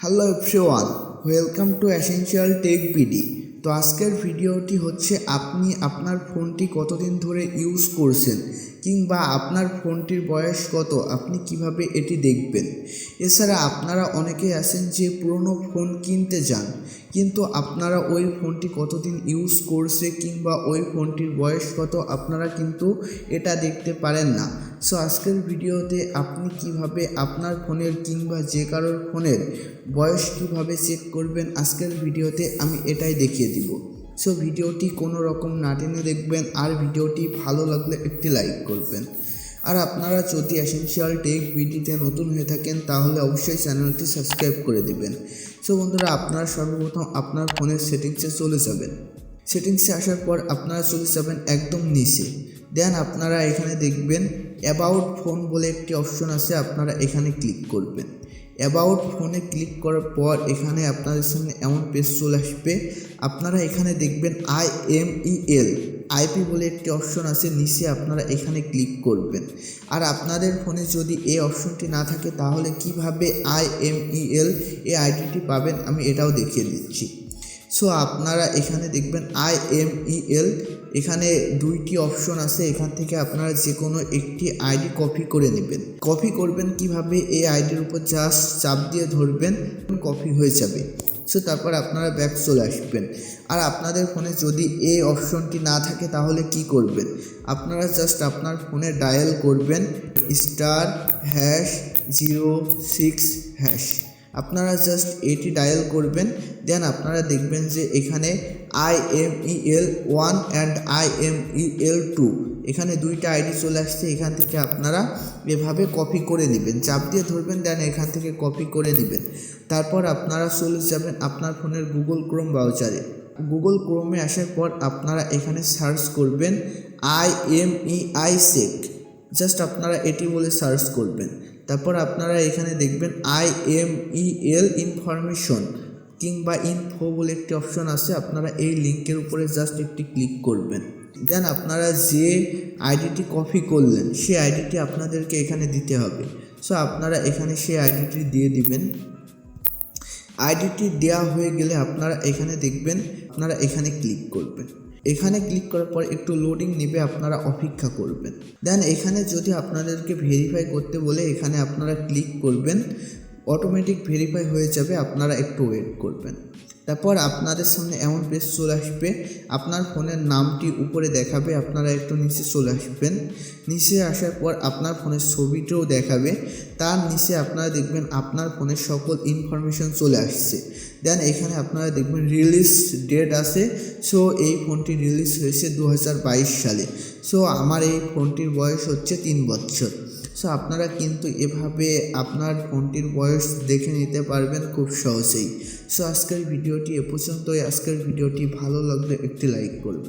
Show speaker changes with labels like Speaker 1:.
Speaker 1: Hello everyone welcome to essential tech BD তো আজকের ভিডিওটি হচ্ছে আপনি আপনার ফোনটি কতদিন ধরে ইউজ করছেন কিংবা আপনার ফোনটির বয়স কত, আপনি কীভাবে এটি দেখবেন? এছাড়া আপনারা অনেকেই আছেন যে পুরনো ফোন কিনতে যান কিন্তু আপনারা ওই ফোনটি কতদিন ইউজ করছে কিংবা ওই ফোনটির বয়স কত, আপনারা কিন্তু এটা দেখতে পারেন না। সো আজকের ভিডিওতে আপনি কীভাবে আপনার ফোনের কিংবা যে কারোর ফোনের বয়স কীভাবে চেক করবেন, আজকের ভিডিওতে আমি এটাই দেখিয়ে দিব। সো ভিডিওটি কোনো রকম না টেনে দেখবেন, আর ভিডিওটি ভালো লাগলে একটি লাইক করবেন। আর আপনারা যদি এসেনশিয়াল টেক ভিডিওতে নতুন হয়ে থাকেন, তাহলে অবশ্যই চ্যানেলটি সাবস্ক্রাইব করে দেবেন। সো বন্ধুরা, আপনারা সর্বপ্রথম আপনার ফোনের সেটিংসে চলে যাবেন। সেটিংসে আসার পর আপনারা চলে যাবেন একদম নিচে। দেন আপনারা এখানে দেখবেন অ্যাবাউট ফোন বলে একটি অপশন আছে, আপনারা এখানে ক্লিক করবেন। অ্যাবাউট ফোনে ক্লিক করার পর এখানে আপনাদের সামনে এমন পেজ চলে আসবে। আপনারা এখানে দেখবেন I M E L IP বলে একটি অপশন আছে, নিচে আপনারা এখানে ক্লিক করবেন। আর আপনাদের ফোনে যদি এই অপশনটি না থাকে, তাহলে কীভাবে আই এম ই এল এই আইডিটি পাবেন, আমি এটাও দেখিয়ে দিচ্ছি। সো আপনারা এখানে দেখবেন আই এম ই এল এখানে দুইটি অপশন আছে। এখান থেকে আপনারা যে কোনো একটি আইডি কপি করে নেবেন। কপি করবেন কীভাবে? এই আইডির উপর জাস্ট চাপ দিয়ে ধরবেন কপি হয়ে যাবে। সো তারপর আপনারা ব্যাক চলে আসবেন। আর আপনাদের ফোনে যদি এই অপশনটি না থাকে, তাহলে কি করবেন? আপনারা জাস্ট আপনার ফোনে ডায়াল করবেন star hash zero six hash আপনারা জাস্ট এটি ডায়াল করবেন দেন আপনারা দেখবেন যে এখানে I M E L one and I M E L two এখানে দুইটা আইডি চলে আসছে, এখান থেকে আপনারা এভাবে কপি করে নেবেন। চাপ দিয়ে ধরবেন দেন এখান থেকে কপি করে নেবেন। তারপর আপনারা চলে যাবেন আপনার ফোনের গুগল ক্রোম ব্রাউজারে গুগল ক্রোমে আসার পর আপনারা এখানে সার্চ করবেন I M E I check just আপনারা এটি বলে সার্চ করবেন। তারপর আপনারা এখানে দেখবেন I M E L information কিংবা ইনফো বলে একটি অপশন আছে, আপনারা এই লিঙ্কের উপরে জাস্ট একটি ক্লিক করবেন। দেন আপনারা যে আইডিটি কপি করলেন, সেই আইডিটি আপনাদেরকে এখানে দিতে হবে। সো আপনারা এখানে সেই আইডিটি দিয়ে দিবেন। আইডিটি দেওয়া হয়ে গেলে আপনারা এখানে দেখবেন, আপনারা এখানে ক্লিক করবেন। এখানে ক্লিক করার পর একটু লোডিং নেবে, আপনারা অপেক্ষা করবেন। দেন এখানে যদি আপনাদেরকে ভেরিফাই করতে বলে, এখানে আপনারা ক্লিক করবেন অটোমেটিক ভেরিফাই হয়ে যাবে, আপনারা একটু ওয়েট করবেন। তারপর আপনাদের সামনে এমন পেজ চলে আসবে। আপনার ফোনের নামটি উপরে দেখাবে, আপনারা একটু নিচে চলে আসবেন। নিচে আসার পর আপনার ফোনের ছবিটাও দেখাবে। তার নিচে আপনারা দেখবেন আপনার ফোনের সকল ইনফরমেশন চলে আসছে। দেন এখানে আপনারা দেখবেন রিলিজ ডেট আছে। সো এই ফোনটি রিলিজ হয়েছে দু হাজার বাইশ সালে। সো আমার এই ফোনটির বয়স হচ্ছে তিন বছর। সো আপনারা কিন্তু এভাবে আপনার ফোনটির বয়স দেখে নিতে পারবেন খুব সহজেই। সো আজকের ভিডিওটি এ পর্যন্তই। আজকের ভিডিওটি ভালো লাগলে একটি লাইক করবেন।